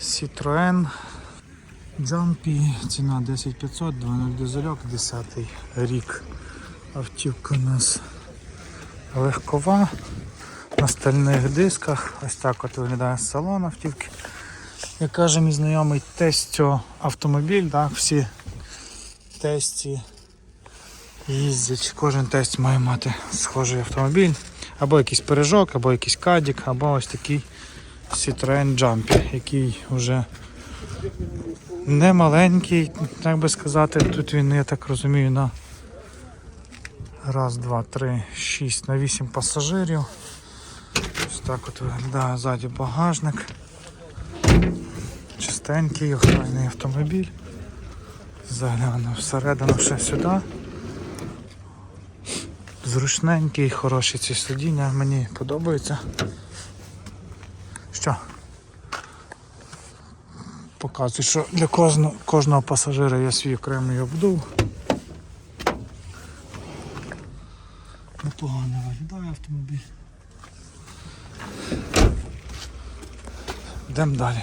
Citroen Jumpy, ціна 10500, 2.0 дизельок, 10 рік. Автівка у нас легкова, на стальних дисках. Ось так от виглядає салон автівки. Як каже мій знайомий тестю автомобіль, так, всі тесті їздять, кожен тест має мати схожий автомобіль. Або якийсь пиріжок, або якийсь кадік, або ось такий Citroen Jumpy, який вже не маленький, так би сказати. Тут він, я так розумію, на раз, два, три, шість, на вісім пасажирів. Ось так от виглядає ззаді багажник. Чистенький, охайний автомобіль. Загляну всередину ще сюди. Зручненький, хороші ці сидіння, мені подобається. Що? Показую, що для кожного, кожного пасажира є свій окремий обдув. Непогано виглядає автомобіль. Йдемо далі.